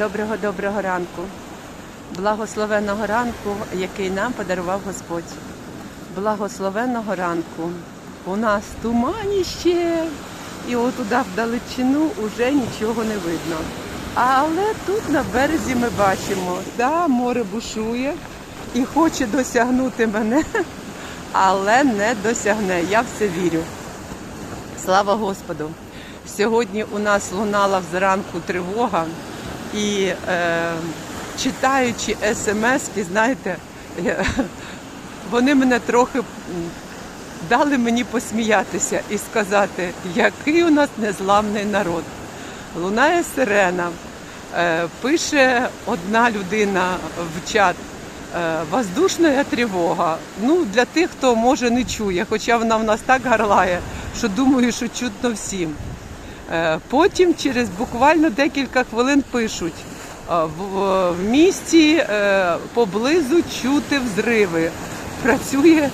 Доброго доброго ранку, благословенного ранку, який нам подарував Господь. Благословенного ранку. У нас туманіще, і отуди вдалечину вже нічого не видно. Але тут на березі ми бачимо, да, море бушує і хоче досягнути мене, але не досягне. Я в це вірю. Слава Господу! Сьогодні у нас лунала зранку тривога, і е, читаючи смски, знаєте, вони мене трохи дали мені посміятися і сказати, який у нас незламний народ. Лунає сирена, е, пише одна людина в чат. е, Воздушна тривога. Ну, для тих, хто може не чує, хоча вона в нас так гарлає, що думаю, що чутно всім. Е, Потім через буквально декілька хвилин пишуть. е, В, місті е, поблизу чути взриви. Працює,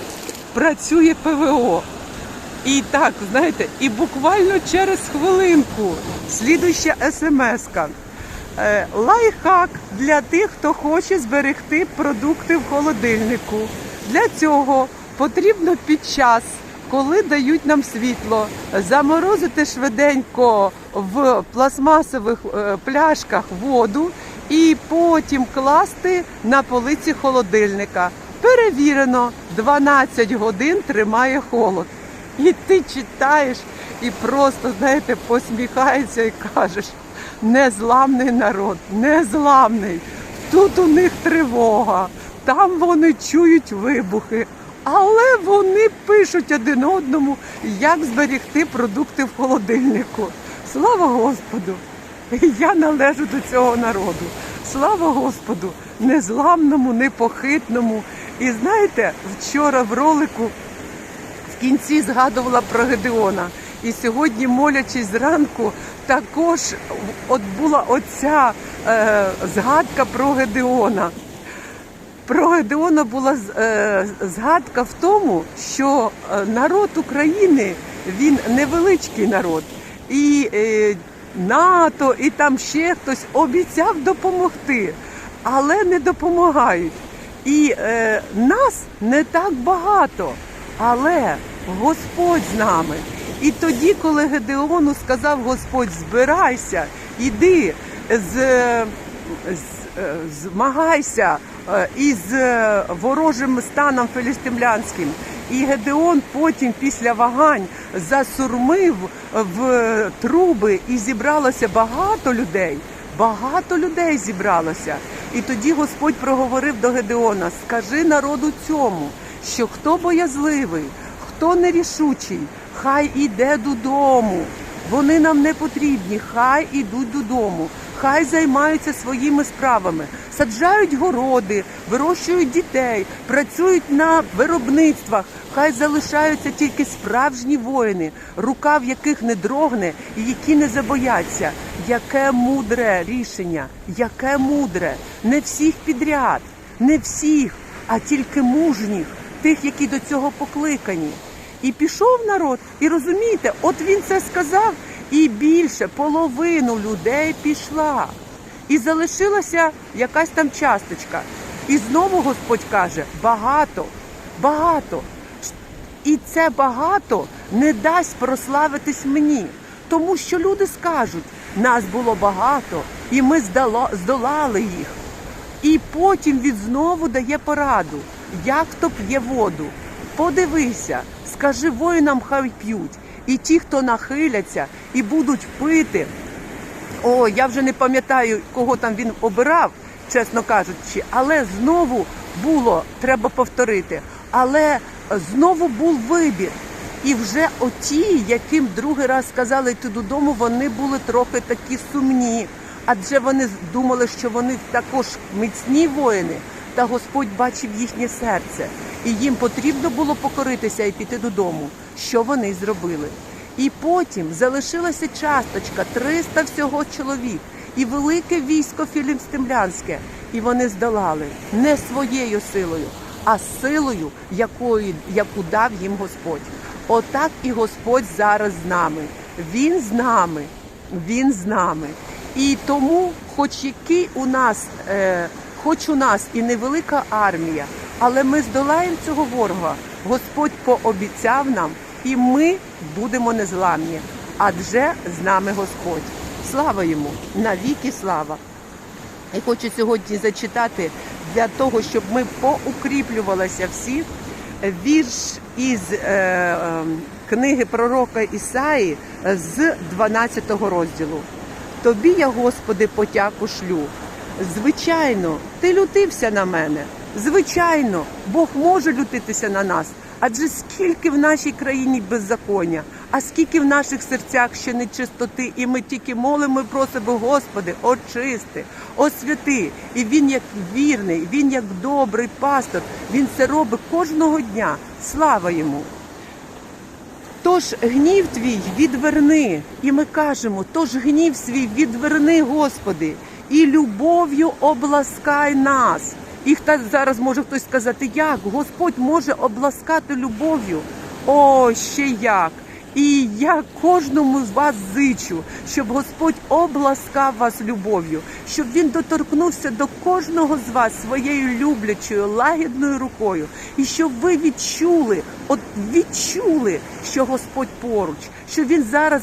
працює ПВО. І так, знаєте, і буквально через хвилинку слідуща смс-ка. Лайфхак для тих, хто хоче зберегти продукти в холодильнику. Для цього потрібно під час, коли дають нам світло, заморозити швиденько в пластмасових е, пляшках воду і потім класти на полиці холодильника. Перевірено, 12 годин тримає холод. І ти читаєш і просто, знаєте, посміхаєшся і кажеш, незламний народ, незламний. Тут у них тривога, там вони чують вибухи, але вони пишуть один одному, як зберігти продукти в холодильнику. Слава Господу! Я належу до цього народу. Слава Господу, незламному, непохитному. І знаєте, вчора в ролику в кінці згадувала про Гедеона. І сьогодні, молячись зранку, також от була оця е, згадка про Гедеона. Про Гедеона була е, згадка в тому, що е, народ України він невеличкий народ. І е, НАТО, і там ще хтось обіцяв допомогти, але не допомагають. І нас не так багато, але Господь з нами. І тоді, коли Гедеону сказав Господь, збирайся, іди з, з, змагайся із е, ворожим станом філістимлянським. І Гедеон потім після вагань засурмив в труби і зібралося багато людей. Багато людей зібралося. І тоді Господь проговорив до Гедеона: скажи народу цьому, що хто боязливий, хто нерішучий, хай іде додому. Вони нам не потрібні, хай ідуть додому, хай займаються своїми справами, саджають городи, вирощують дітей, працюють на виробництвах. Хай залишаються тільки справжні воїни, рука в яких не дрогне і які не забояться. Яке мудре рішення, яке мудре, не всіх підряд, не всіх, а тільки мужніх, тих, які до цього покликані. І пішов народ, і розумієте, от він це сказав, і більше половину людей пішла. І залишилася якась там часточка. І знову Господь каже: багато, багато. І це багато не дасть прославитись мені, тому що люди скажуть, нас було багато, і ми здало- здолали їх. І потім він знову дає пораду, як хто п'є воду. Подивися, скажи воїнам, хай п'ють. І ті, хто нахиляться і будуть пити, о, я вже не пам'ятаю, кого там він обирав, чесно кажучи, але знову було, треба повторити. Але знову був вибір. І вже оті, яким другий раз сказали йти додому, вони були трохи такі сумні. Адже вони думали, що вони також міцні воїни, та Господь бачив їхнє серце. І їм потрібно було покоритися і піти додому. Що вони зробили? І потім залишилася часточка 300 всього чоловік і велике військо філістимлянське. І вони здолали не своєю силою, а силою, якою, яку дав їм Господь. Отак і Господь зараз з нами. Він з нами, Він з нами. І тому, хоч який у нас, е, хоч у нас і невелика армія, але ми здолаємо цього ворога. Господь пообіцяв нам, і ми будемо незламні. Адже з нами Господь. Слава йому! Навіки слава! І хочу сьогодні зачитати для того, щоб ми поукріплювалися всі вірш із е, е, книги пророка Ісаї е, з 12 розділу. Тобі я, Господи, потяку шлю. Звичайно, ти лютився на мене. Звичайно, Бог може лютитися на нас. Адже скільки в нашій країні беззаконня, а скільки в наших серцях ще нечистоти, і ми тільки молимо і просимо, Господи, очисти, освяти. І Він як вірний, Він як добрий пастор, Він це робить кожного дня. Слава йому! Тож гнів твій відверни, і ми кажемо, тож гнів свій відверни, Господи, і любов'ю обласкай нас. І хто зараз може хтось сказати, як Господь може обласкати любов'ю? О, ще як! І я кожному з вас зичу, щоб Господь обласкав вас любов'ю, щоб він доторкнувся до кожного з вас своєю люблячою, лагідною рукою, і щоб ви відчули, от відчули, що Господь поруч, що Він зараз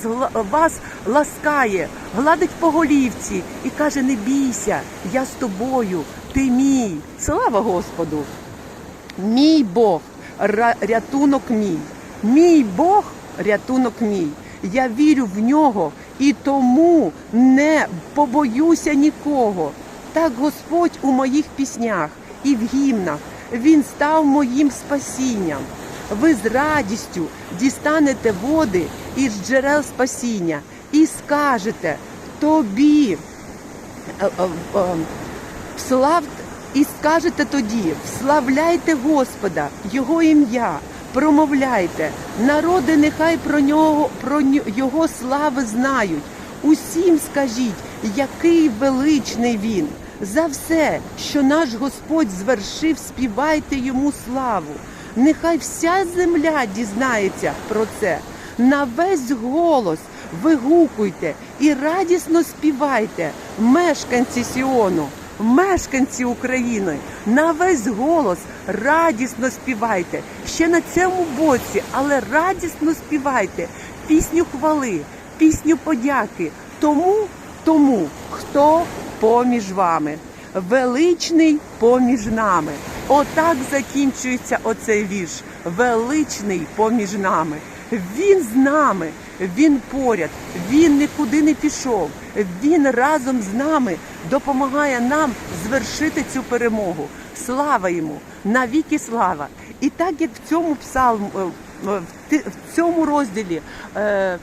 вас ласкає, гладить по голівці і каже: Не бійся, я з тобою, ти мій. Слава Господу! Мій Бог, рятунок мій. Мій Бог, рятунок мій. Я вірю в нього і тому не побоюся нікого. Так Господь у моїх піснях і в гімнах Він став моїм спасінням. Ви з радістю дістанете води із джерел спасіння і скажете тобі. е, е, е, Слав і скажете тоді: вславляйте Господа, Його ім'я, промовляйте, народи нехай про нього, про його слави знають. Усім скажіть, який величний він. За все, що наш Господь звершив, співайте йому славу. Нехай вся земля дізнається про це. На весь голос вигукуйте і радісно співайте, мешканці Сіону, мешканці України, на весь голос радісно співайте. Ще на цьому боці, але радісно співайте пісню хвали, пісню подяки. Тому, тому, хто поміж вами, величний поміж нами. Отак закінчується оцей вірш. Величний поміж нами. Він з нами, він поряд, він нікуди не пішов. Він разом з нами допомагає нам звершити цю перемогу. Слава йому! Навіки слава! І так як в цьому псалму, е, е, в цьому розділі. е,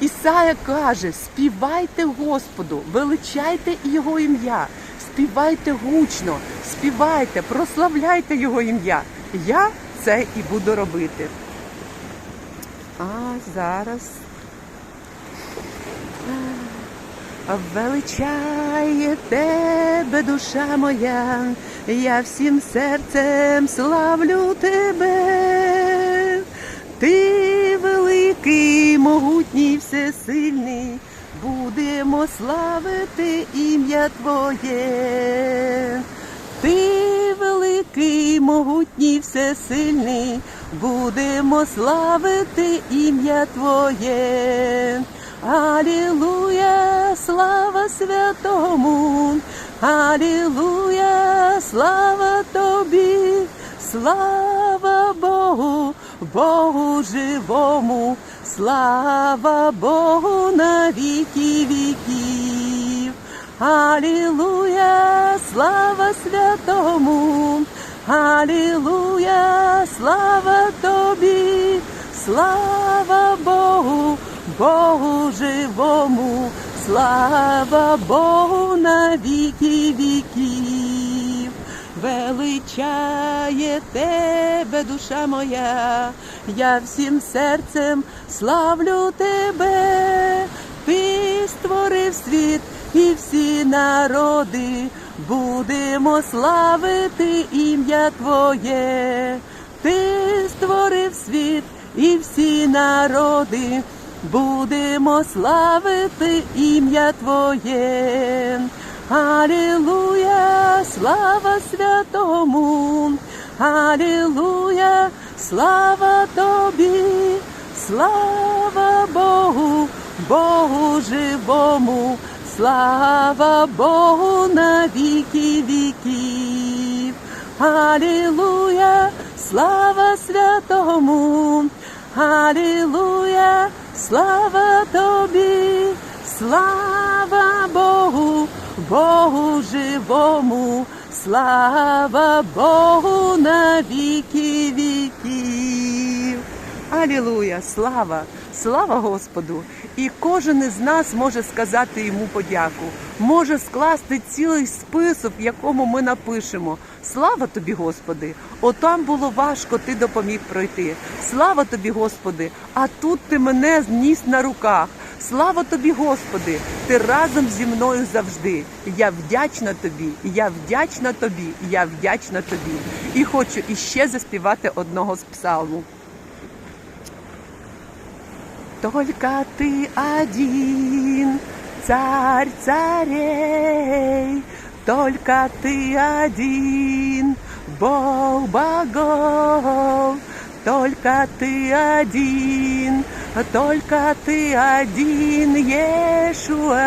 Ісая каже: співайте Господу, величайте Його ім'я, співайте гучно, співайте, прославляйте Його ім'я. Я це і буду робити. А зараз величає тебе, душа моя, я всім серцем славлю тебе. Ти великий, могутній, всесильний, будемо славити ім'я Твоє. Ти великий, могутній, всесильний, будемо славити ім'я Твоє. Алілуя, слава святому, Алілуя, слава тобі, слава Богу, Богу живому, слава Богу на віки віків. Алілуя, слава святому, Алілуя, слава тобі, слава Богу, Богу живому, слава Богу на віки віків. Величає тебе, душа моя, я всім серцем славлю тебе, ти створив світ і всі народи, будемо славити ім'я Твоє, ти створив світ і всі народи, будемо славити ім'я Твоє. Алілуя, слава святому, Алілуя, слава тобі, слава Богу, Богу живому, слава Богу на віки віків. Алілуя, слава святому, Алілуя, слава тобі, слава Богу, Богу живому, слава Богу на віки віків. Алілуя, слава, слава Господу! І кожен із нас може сказати йому подяку, може скласти цілий список, в якому ми напишемо. Слава тобі, Господи! Отам було важко, ти допоміг пройти. Слава тобі, Господи! А тут ти мене зніс на руках. Слава тобі, Господи! Ти разом зі мною завжди. Я вдячна тобі, я вдячна тобі, я вдячна тобі. І хочу іще заспівати одного з псалму. Только ты один, царь царей, только ты один, Бог богов, только ты один, только ты один, Иешуа.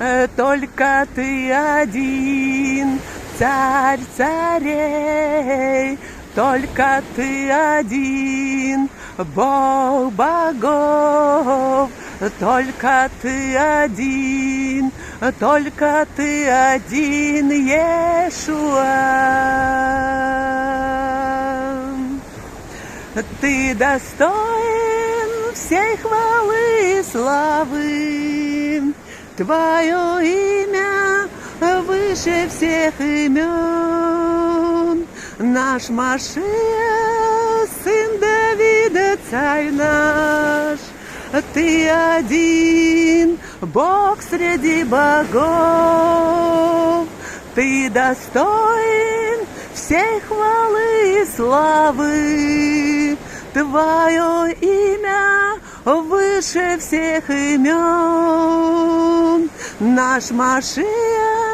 Э, Только ты один, царь царей, только ты один, Бог богов, только ты один, только ты один, Иешуа. Ты достоин всей хвалы и славы. Твое имя выше всех имен. Наш Машия, сын Давида, царь наш. Ты один, Бог среди богов. Ты достоин всей хвалы и славы. Твое имя выше всех имен. Наш Машия,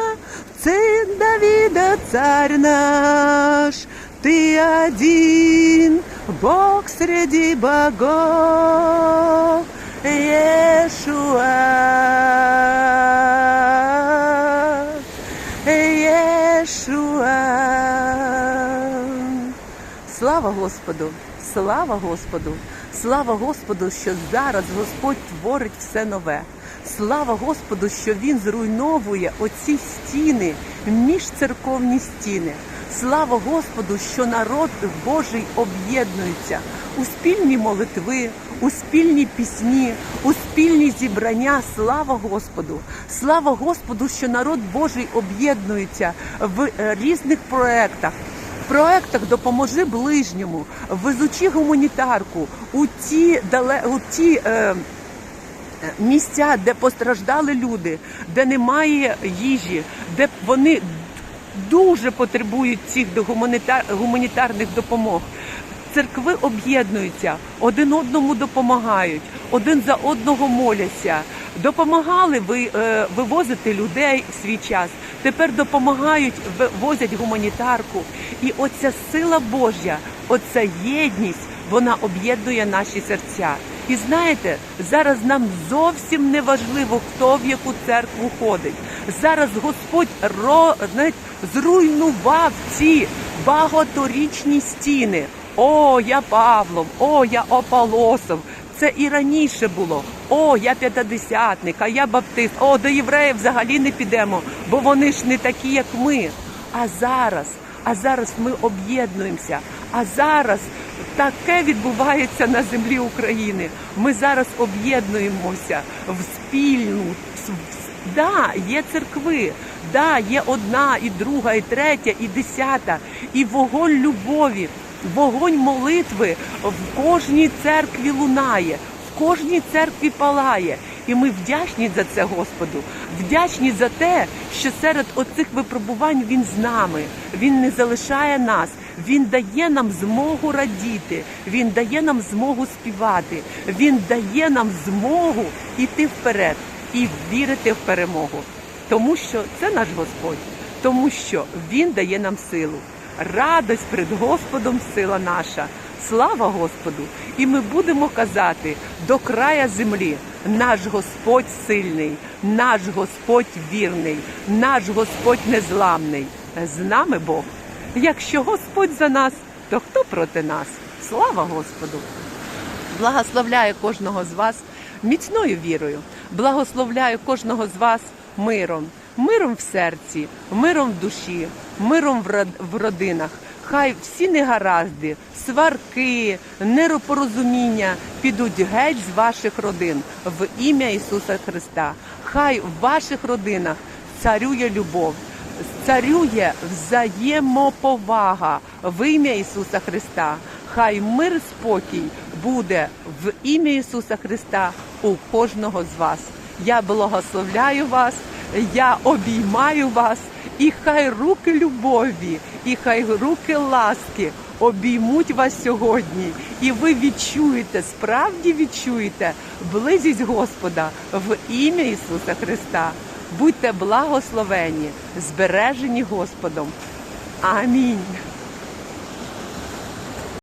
сын Давида, царь наш. Ты один, Бог среди богов. Иешуа. Иешуа. Слава Господу! Слава Господу! Слава Господу, що зараз Господь творить все нове. Слава Господу, що Він зруйновує оці стіни, міжцерковні стіни. Слава Господу, що народ Божий об'єднується у спільні молитви, у спільні пісні, у спільні зібрання. Слава Господу! Слава Господу, що народ Божий об'єднується в е, різних проектах. В проектах допоможи ближньому, везучи гуманітарку у ті дале у ті. Е, Місця, де постраждали люди, де немає їжі, де вони дуже потребують цих гуманітарних допомог. Церкви об'єднуються, один одному допомагають, один за одного моляться. Допомагали ви е, вивозити людей в свій час. Тепер допомагають, возять гуманітарку. І оця сила Божя, оця єдність, вона об'єднує наші серця. І знаєте, зараз нам зовсім не важливо, хто в яку церкву ходить. Зараз Господь ро, знаєте, зруйнував ці багаторічні стіни. О, я Павлом, о, я Ополосом. Це і раніше було. О, я п'ятидесятник, а я баптист. О, до євреїв взагалі не підемо, бо вони ж не такі, як ми. А зараз, а зараз ми об'єднуємося. А зараз таке відбувається на землі України. Ми зараз об'єднуємося в спільну. Да, є церкви, да, є одна, і друга, і третя, і десята, і вогонь любові, вогонь молитви в кожній церкві лунає, в кожній церкві палає. І ми вдячні за це Господу, вдячні за те, що серед оцих випробувань Він з нами, Він не залишає нас, Він дає нам змогу радіти, Він дає нам змогу співати, Він дає нам змогу йти вперед і вірити в перемогу. Тому що це наш Господь, тому що Він дає нам силу. Радость перед Господом сила наша. Слава Господу! І ми будемо казати до края землі. Наш Господь сильний, наш Господь вірний, наш Господь незламний. З нами Бог. Якщо Господь за нас, то хто проти нас? Слава Господу! Благословляю кожного з вас міцною вірою. Благословляю кожного з вас миром, миром в серці, миром в душі, миром в родинах. Хай всі негаразди, сварки, неропорозуміння підуть геть з ваших родин в ім'я Ісуса Христа. Хай в ваших родинах царює любов, царює взаємоповага в ім'я Ісуса Христа. Хай мир спокій буде в ім'я Ісуса Христа у кожного з вас. Я благословляю вас, я обіймаю вас, і хай руки любові, і хай руки ласки обіймуть вас сьогодні, і ви відчуєте, справді відчуєте близість Господа в ім'я Ісуса Христа. Будьте благословені, збережені Господом. Амінь.